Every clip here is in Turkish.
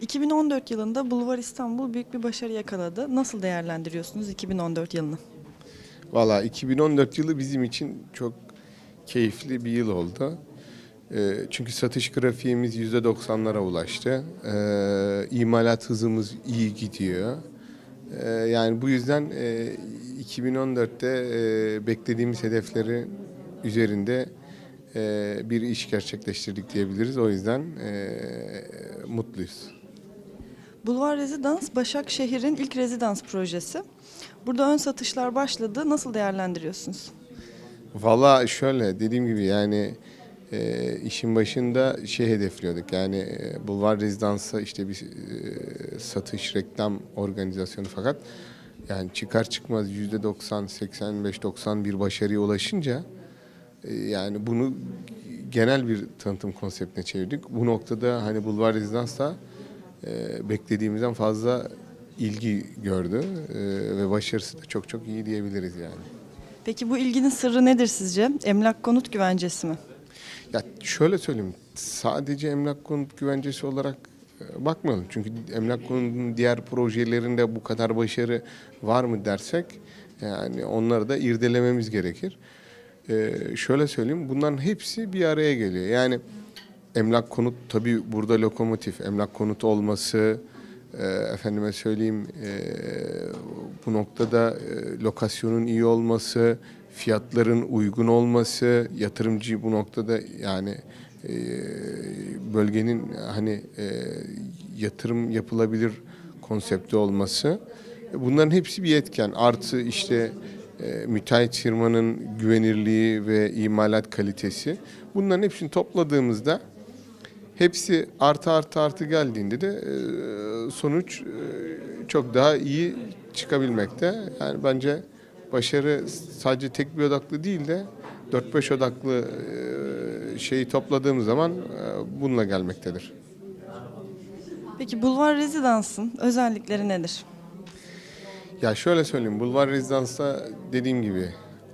2014 yılında Bulvar İstanbul büyük bir başarı yakaladı. Nasıl değerlendiriyorsunuz 2014 yılını? Valla 2014 yılı bizim için çok keyifli bir yıl oldu. Ee, çünkü satış grafiğimiz %90'lara ulaştı. Ee, imalat hızımız iyi gidiyor. Ee, yani bu yüzden e, 2014'te e, beklediğimiz hedefleri üzerinde e, bir iş gerçekleştirdik diyebiliriz. O yüzden e, mutluyuz. Bulvar Rezidans Başakşehir'in ilk rezidans projesi. Burada ön satışlar başladı. Nasıl değerlendiriyorsunuz? Valla şöyle dediğim gibi yani e, işin başında şey hedefliyorduk yani e, Bulvar Rezidans'a işte bir e, satış reklam organizasyonu fakat yani çıkar çıkmaz yüzde 90 85 90 bir başarıya ulaşınca e, yani bunu genel bir tanıtım konseptine çevirdik. Bu noktada hani Bulvar Rezidans da beklediğimizden fazla ilgi gördü e, ve başarısı da çok çok iyi diyebiliriz yani. Peki bu ilginin sırrı nedir sizce? Emlak konut güvencesi mi? Ya şöyle söyleyeyim, sadece emlak konut güvencesi olarak e, bakmayalım. Çünkü emlak konutun diğer projelerinde bu kadar başarı var mı dersek, yani onları da irdelememiz gerekir. Ee, şöyle söyleyeyim, bunların hepsi bir araya geliyor. Yani emlak konut tabii burada lokomotif, emlak konut olması, e, efendime söyleyeyim e, bu noktada e, lokasyonun iyi olması, fiyatların uygun olması, yatırımcı bu noktada yani e, bölgenin hani e, yatırım yapılabilir konsepti olması. Bunların hepsi bir etken. Artı işte e, müteahhit firmanın güvenirliği ve imalat kalitesi. Bunların hepsini topladığımızda hepsi artı artı artı geldiğinde de e, sonuç e, çok daha iyi çıkabilmekte. Yani bence başarı sadece tek bir odaklı değil de 4-5 odaklı e, şeyi topladığımız zaman bununla gelmektedir. Peki Bulvar Rezidans'ın özellikleri nedir? Ya şöyle söyleyeyim, Bulvar Rezidans'ta dediğim gibi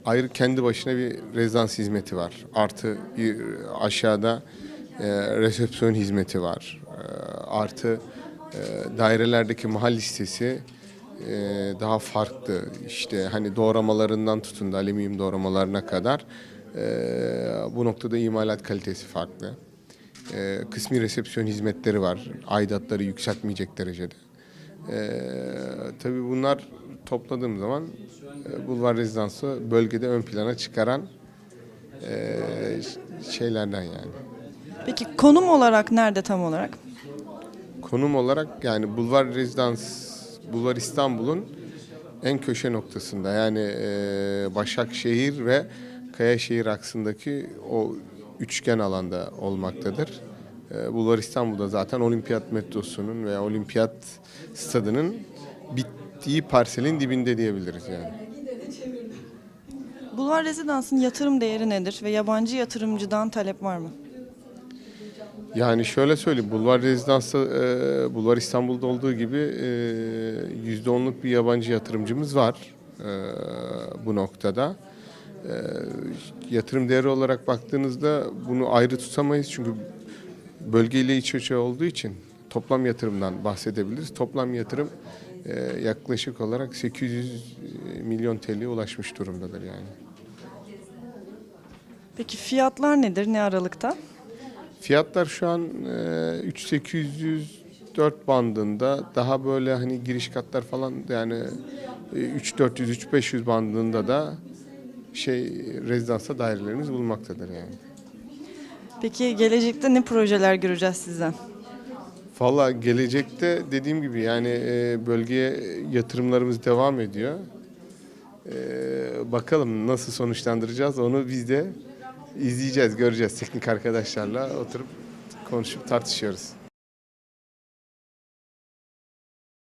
ayrı kendi başına bir rezidans hizmeti var. Artı bir aşağıda e, resepsiyon hizmeti var. E, artı e, dairelerdeki mahal listesi e, daha farklı. İşte hani doğramalarından tutun da alüminyum doğramalarına kadar e, bu noktada imalat kalitesi farklı. E, kısmi resepsiyon hizmetleri var. Aidatları yükseltmeyecek derecede. Ee, tabii bunlar topladığım zaman e, Bulvar Rezidansı bölgede ön plana çıkaran e, şeylerden yani. Peki konum olarak nerede tam olarak? Konum olarak yani Bulvar Rezidans, Bulvar İstanbul'un en köşe noktasında yani e, Başakşehir ve Kayaşehir aksındaki o üçgen alanda olmaktadır. E, Bulvar İstanbul'da zaten Olimpiyat metrosunun veya Olimpiyat stadının bittiği parselin dibinde diyebiliriz yani. Bulvar Rezidans'ın yatırım değeri nedir ve yabancı yatırımcıdan talep var mı? Yani şöyle söyleyeyim, Bulvar Rezidans'ta, e, Bulvar İstanbul'da olduğu gibi e, yüzde onluk bir yabancı yatırımcımız var e, bu noktada. E, yatırım değeri olarak baktığınızda bunu ayrı tutamayız çünkü bölgeyle iç içe olduğu için toplam yatırımdan bahsedebiliriz. Toplam yatırım e, yaklaşık olarak 800 milyon TL'ye ulaşmış durumdadır yani. Peki fiyatlar nedir? Ne aralıkta? Fiyatlar şu an e, 3800 4 bandında daha böyle hani giriş katlar falan yani e, 3400 3500 bandında da şey rezidansa dairelerimiz bulunmaktadır yani. Peki gelecekte ne projeler göreceğiz sizden? Valla gelecekte dediğim gibi yani e, bölgeye yatırımlarımız devam ediyor. E, bakalım nasıl sonuçlandıracağız onu biz de izleyeceğiz, göreceğiz. Teknik arkadaşlarla oturup konuşup tartışıyoruz.